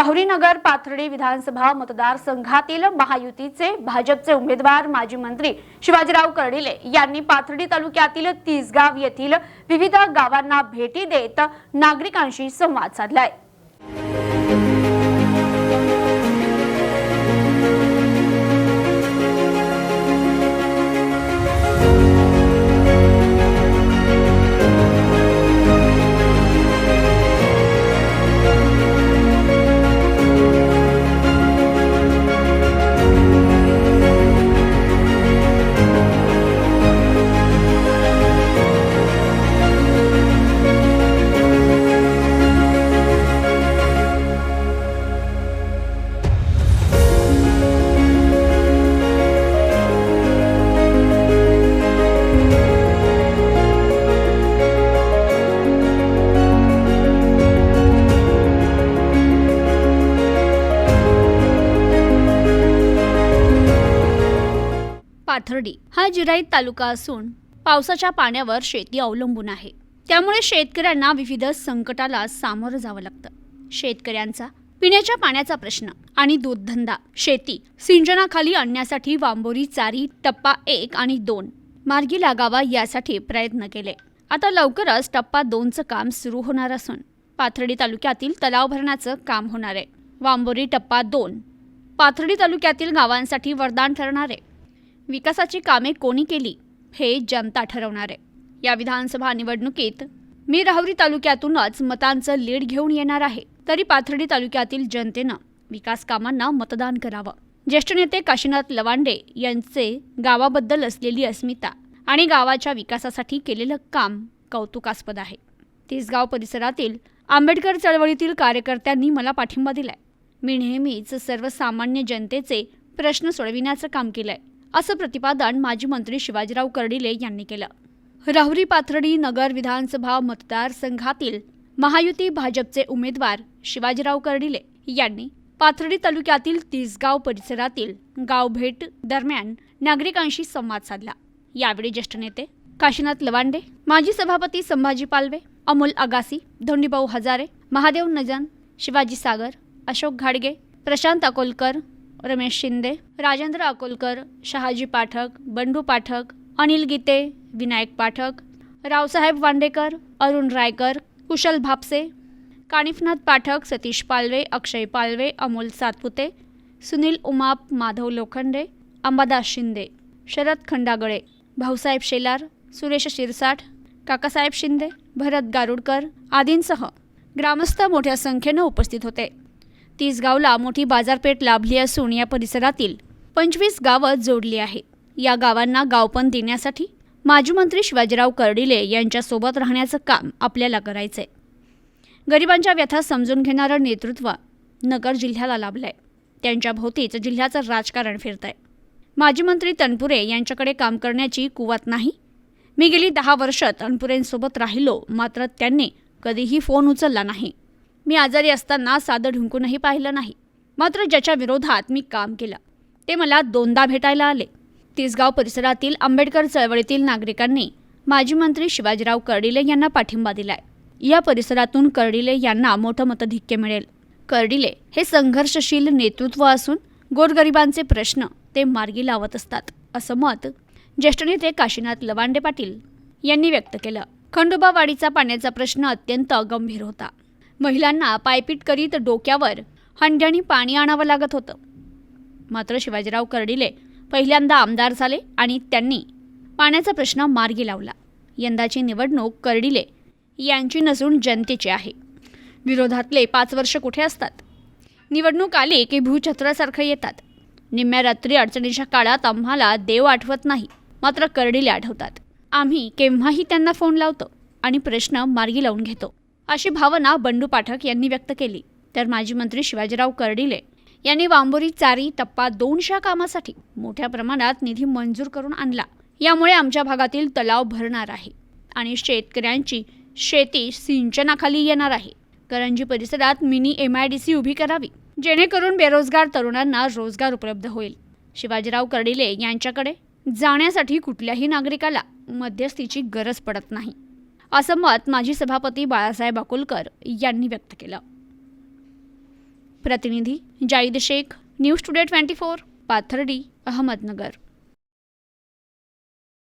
राहुरीनगर पाथर्डी विधानसभा मतदारसंघातील महायुतीचे भाजपचे उमेदवार माजी मंत्री शिवाजीराव कर्डिले यांनी पाथर्डी तालुक्यातील तिसगाव येथील विविध गावांना भेटी देत नागरिकांशी संवाद साधलाय. पाथर्डी हा जिराईत तालुका असून पावसाच्या पाण्यावर शेती अवलंबून आहे. त्यामुळे शेतकऱ्यांना विविध संकटाला सामोरं जावं लागतं. शेतकऱ्यांचा पिण्याच्या पाण्याचा प्रश्न आणि दूधधंदा शेती सिंचनाखाली आणण्यासाठी वांबोरी चारी टप्पा एक आणि दोन मार्गी लागावा यासाठी प्रयत्न केले. आता लवकरच टप्पा दोनचं काम सुरू होणार असून पाथर्डी तालुक्यातील तलाव भरण्याचं काम होणार आहे. वांबोरी टप्पा दोन पाथर्डी तालुक्यातील गावांसाठी वरदान ठरणार आहे. विकासाची कामे कोणी केली हे जनता ठरवणार. आहे या विधानसभा निवडणुकीत मी राहुरी तालुक्यातूनच मतांचं लीड घेऊन येणार आहे. तरी पाथर्डी तालुक्यातील जनतेनं विकास कामांना मतदान करावं. ज्येष्ठ नेते काशीनाथ लवांडे यांचे गावाबद्दल असलेली अस्मिता आणि गावाच्या विकासासाठी केलेलं काम कौतुकास्पद आहे. तिसगाव परिसरातील आंबेडकर चळवळीतील कार्यकर्त्यांनी मला पाठिंबा दिलाय. मी नेहमीच सर्वसामान्य जनतेचे प्रश्न सोडविण्याचं काम केलंय. असं प्रतिपादन माजी मंत्री शिवाजीराव कर्डिले यांनी केलं. राहुरी पाथर्डी नगर विधानसभा मतदारसंघातील महायुती भाजपचे उमेदवार शिवाजीराव कर्डिले यांनी पाथर्डी तालुक्यातील तिसगाव परिसरातील गावभेट दरम्यान नागरिकांशी संवाद साधला. यावेळी ज्येष्ठ नेते काशीनाथ लवांडे माजी सभापती संभाजी पालवे अमोल अगासी धोंडीभाऊ हजारे महादेव नजन शिवाजी सागर अशोक घाडगे प्रशांत अकोलकर रमेश शिंदे राजेंद्र अकोलकर शहाजी पाठक बंडू पाठक अनिल गीते विनायक पाठक रावसाहेब वांडेकर अरुण रायकर कुशल भापसे कानिफनाथ पाठक सतीश पालवे अक्षय पालवे अमोल सातपुते सुनील उमाप माधव लोखंडे अंबादास शिंदे शरद खंडागळे भाऊसाहेब शेलार सुरेश शिरसाठ काकासाहेब शिंदे भरत गारुडकर आदींसह ग्रामस्थ मोठ्या संख्येनं उपस्थित होते. तिसगावला मोठी बाजारपेठ लाभली असून या परिसरातील पंचवीस गावं जोडली आहे या गावांना गावपण देण्यासाठी माजी मंत्री शिवाजीराव कर्डिले यांच्यासोबत राहण्याचं काम आपल्याला करायचंय. गरिबांच्या व्यथा समजून घेणारं नेतृत्व नगर जिल्ह्याला लाभलंय. त्यांच्या भोवतीच जिल्ह्याचं राजकारण फिरतंय. माजी मंत्री तनपुरे यांच्याकडे काम करण्याची कुवत नाही. मी गेली दहा वर्ष तनपुरेंसोबत राहिलो मात्र त्यांनी कधीही फोन उचलला नाही. मी आजारी असताना साधं ढुंकूनही पाहिलं नाही. मात्र ज्याच्या विरोधात मी काम केलं. ते मला दोनदा भेटायला आले. तिसगाव परिसरातील आंबेडकर चळवळीतील नागरिकांनी माजी मंत्री शिवाजीराव कर्डिले यांना पाठिंबा दिलाय. या परिसरातून कर्डिले यांना मोठं मतधिक्य मिळेल. कर्डिले हे संघर्षशील नेतृत्व असून गोरगरिबांचे प्रश्न ते मार्गी लावत असतात असं मत ज्येष्ठ नेते काशीनाथ लवांडे पाटील यांनी व्यक्त केलं. खंडोबावाडीचा पाण्याचा प्रश्न अत्यंत गंभीर होता. महिलांना पायपीट करीत डोक्यावर हंड्यानी पाणी आणावं लागत होतं. मात्र शिवाजीराव कर्डिले पहिल्यांदा आमदार झाले आणि त्यांनी पाण्याचा प्रश्न मार्गी लावला. यंदाची निवडणूक कर्डिले यांची नसून जनतेची आहे. विरोधातले पाच वर्ष कुठे असतात? निवडणूक आली की भूछत्रासारखं येतात. निम्म्या रात्री अडचणीच्या काळात आम्हाला देव आठवत नाही मात्र कर्डिले आठवतात. आम्ही केव्हाही त्यांना फोन लावतो आणि प्रश्न मार्गी लावून घेतो. अशी भावना बंडू पाठक यांनी व्यक्त केली. तर माजी मंत्री शिवाजीराव कर्डिले यांनी वांबोरी चारी टप्पा दोनशा कामासाठी मोठ्या प्रमाणात निधी मंजूर करून आणला. यामुळे आमच्या भागातील तलाव भरणार आहे आणि शेतकऱ्यांची शेती सिंचनाखाली येणार आहे. करंजी परिसरात mini M I D C उभी करावी जेणेकरून बेरोजगार तरुणांना रोजगार उपलब्ध होईल. शिवाजीराव कर्डिले यांच्याकडे जाण्यासाठी कुठल्याही नागरिकाला मध्यस्थीची गरज पडत नाही. असं मत माजी सभापती बाळासाहेब अकोलकर यांनी व्यक्त केलं. प्रतिनिधी Zaid Shaikh news today twenty four Pathardi Ahmednagar.